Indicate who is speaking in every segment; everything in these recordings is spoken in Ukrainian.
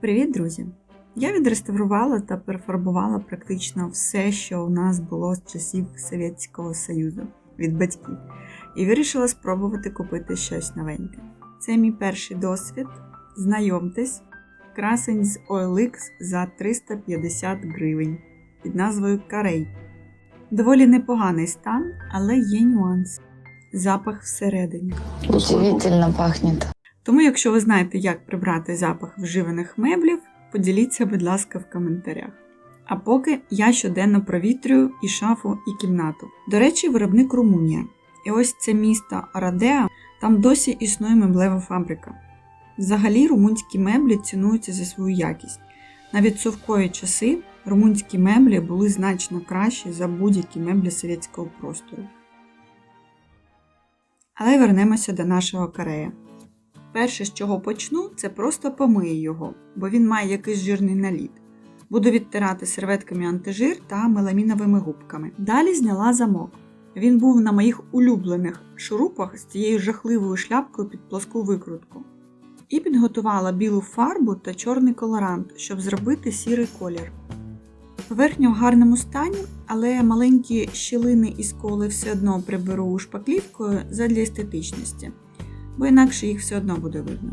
Speaker 1: Привіт, друзі! Я відреставрувала та перефарбувала практично все, що у нас було з часів Совєтського Союзу від батьків, і вирішила спробувати купити щось новеньке. Це мій перший досвід. Знайомтесь, красень з OLX за 350 гривень під назвою Карей. Доволі непоганий стан, але є нюанс. Запах всередині.
Speaker 2: Удивительно пахнет.
Speaker 1: Тому, якщо ви знаєте, як прибрати запах вживаних меблів, поділіться, будь ласка, в коментарях. А поки я щоденно провітрюю і шафу, і кімнату. До речі, виробник Румунія. І ось це місто Арадеа, там досі існує меблева фабрика. Взагалі, румунські меблі цінуються за свою якість. Навіть совкові часи румунські меблі були значно кращі за будь-які меблі совєтського простору. Але вернемося до нашого карея. Перше, з чого почну, це просто помию його, бо він має якийсь жирний наліт. Буду відтирати серветками антижир та меламіновими губками. Далі зняла замок. Він був на моїх улюблених шурупах з цією жахливою шляпкою під плоску викрутку. І підготувала білу фарбу та чорний колорант, щоб зробити сірий колір. Поверхня в гарному стані, але маленькі щілини і сколи все одно приберу шпаклівкою задля естетичності бо інакше їх все одно буде видно.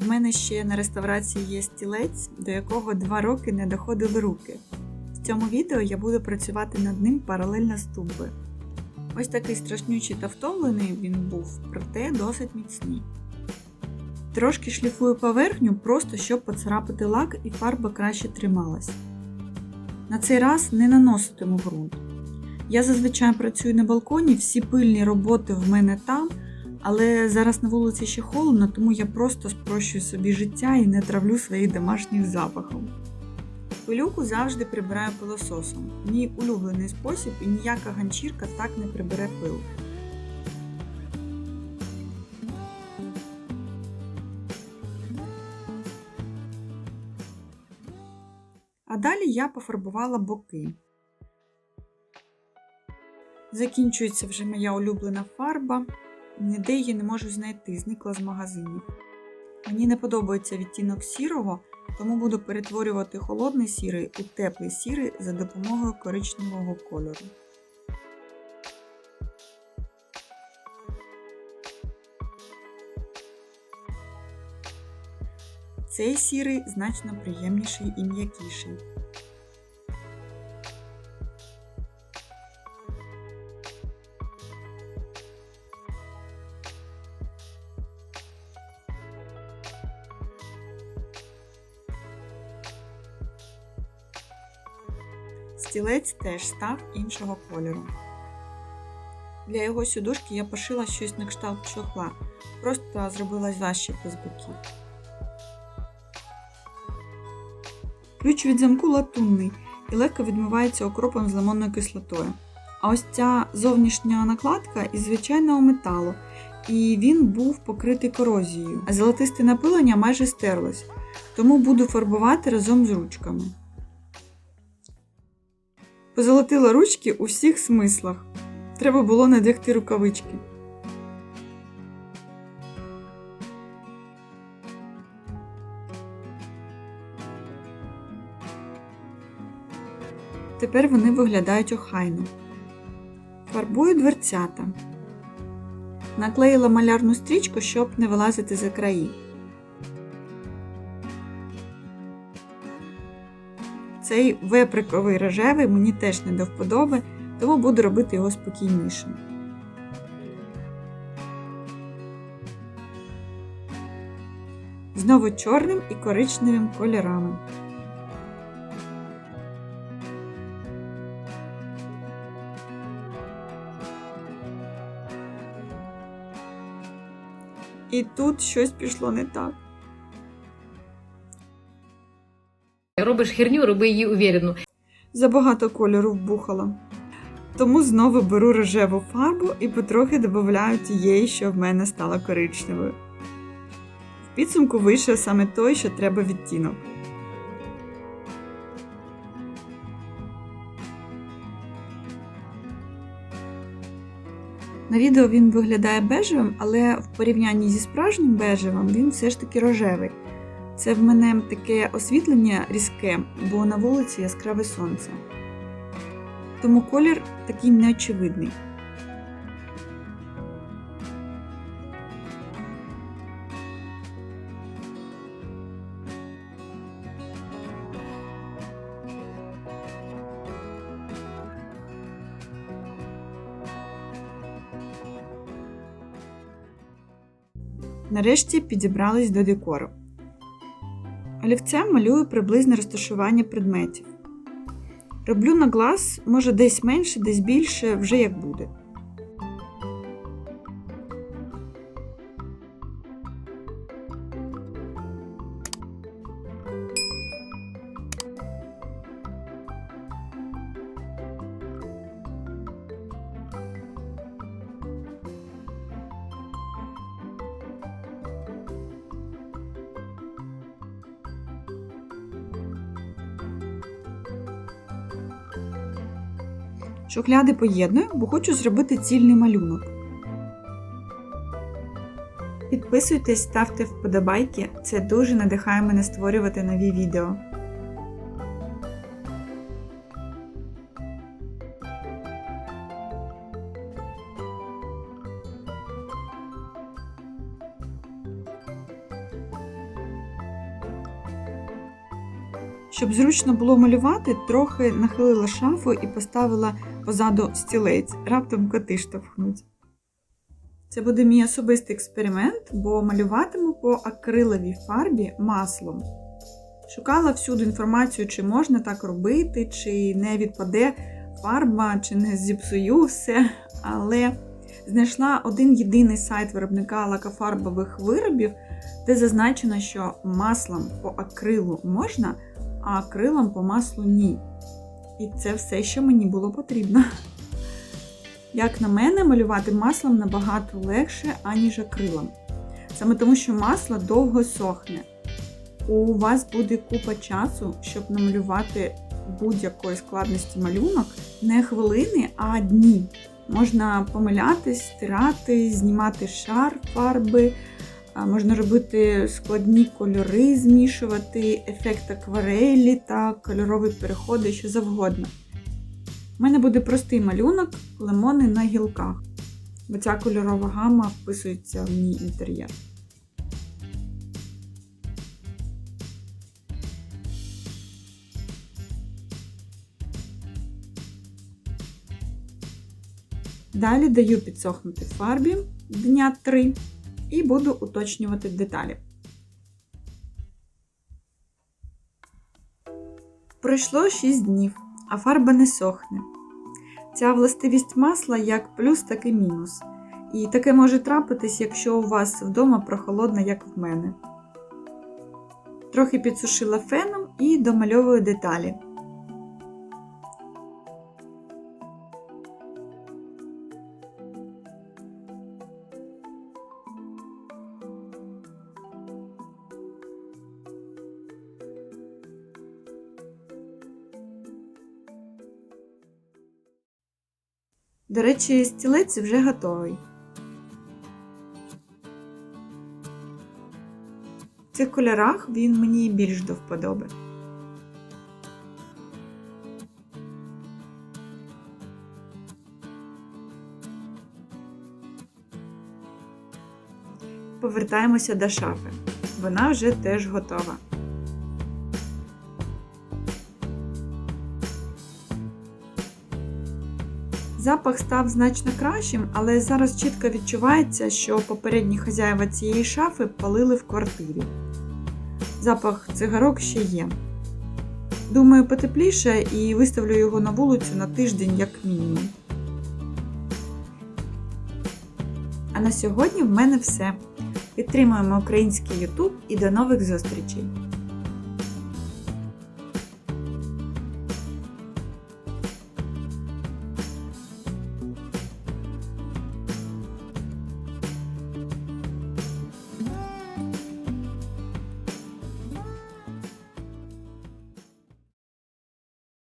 Speaker 1: В мене ще на реставрації є стілець, до якого два роки не доходили руки. В цьому відео я буду працювати над ним паралельно з тумбою. Ось такий страшнючий та втомлений він був, проте досить міцний. Трошки шліфую поверхню, просто щоб поцарапати лак і фарба краще трималась. На цей раз не наноситиму ґрунт. Я зазвичай працюю на балконі, всі пильні роботи в мене там. Але зараз на вулиці ще холодно, тому я просто спрощую собі життя і не травлю своїх домашніх запахом. Пилюку завжди прибираю пилососом. Мій улюблений спосіб і ніяка ганчірка так не прибере пил. А далі я пофарбувала боки. Закінчується вже моя улюблена фарба. Ніде її не можу знайти, зникла з магазинів. Мені не подобається відтінок сірого, тому буду перетворювати холодний сірий у теплий сірий за допомогою коричневого кольору. Цей сірий значно приємніший і м'якіший. Стілець теж став іншого кольору. Для його сюдушки я пошила щось на кшталт чохла, просто зробила защіпи з боків. Ключ від замку латунний і легко відмивається окропом з лимонною кислотою. А ось ця зовнішня накладка із звичайного металу, і він був покритий корозією, а золотисте напилення майже стерлось, тому буду фарбувати разом з ручками. Позолотила ручки у всіх смислах. Треба було надягти рукавички. Тепер вони виглядають охайно. Фарбую дверцята. Наклеїла малярну стрічку, щоб не вилазити за краї. Цей веприковий рожевий мені теж не до вподоби, тому буду робити його спокійнішим. Знову чорним і коричневим кольорами. І тут щось пішло не так.
Speaker 3: Робиш херню, роби її увірену.
Speaker 1: Забагато кольору вбухала. Тому знову беру рожеву фарбу і потрохи додаю тієї, що в мене стала коричневою. В підсумку вийшов саме той, що треба відтінок. На відео він виглядає бежевим, але в порівнянні зі справжнім бежевим він все ж таки рожевий. Це в мене таке освітлення різке, бо на вулиці яскраве сонце. Тому колір такий неочевидний. Нарешті підібрались до декору. Олівцем малюю приблизне розташування предметів. Роблю на глаз, може десь менше, десь більше, вже як буде. Шухляди поєдную, бо хочу зробити цільний малюнок. Підписуйтесь, ставте вподобайки, це дуже надихає мене створювати нові відео. Щоб зручно було малювати, трохи нахилила шафу і поставила позаду стілець, раптом коти штовхнуть. Це буде мій особистий експеримент, бо малюватиму по акриловій фарбі маслом. Шукала всюди інформацію, чи можна так робити, чи не відпаде фарба, чи не зіпсую все. Але знайшла один єдиний сайт виробника лакофарбових виробів, де зазначено, що маслом по акрилу можна, а акрилом по маслу ні. І це все, що мені було потрібно. Як на мене, малювати маслом набагато легше, аніж акрилом. Саме тому, що масло довго сохне. У вас буде купа часу, щоб намалювати будь-якої складності малюнок не хвилини, а дні. Можна помилятись, стирати, знімати шар фарби, можна робити складні кольори, змішувати, ефект акварелі та кольорові переходи, що завгодно. У мене буде простий малюнок лимони на гілках, бо ця кольорова гама вписується в мій інтер'єр. Далі даю підсохнути фарбі дня 3 і буду уточнювати деталі. Пройшло 6 днів, а фарба не сохне. Ця властивість масла як плюс, так і мінус. І таке може трапитись, якщо у вас вдома прохолодно, як в мене. Трохи підсушила феном і домальовую деталі. До речі, стілець вже готовий. В цих кольорах він мені більш до вподоби. Повертаємося до шафи. Вона вже теж готова. Запах став значно кращим, але зараз чітко відчувається, що попередні хазяїва цієї шафи палили в квартирі. Запах цигарок ще є. Думаю, потепліше і виставлю його на вулицю на тиждень, як мінімум. А на сьогодні в мене все. Підтримуємо український YouTube і до нових зустрічей!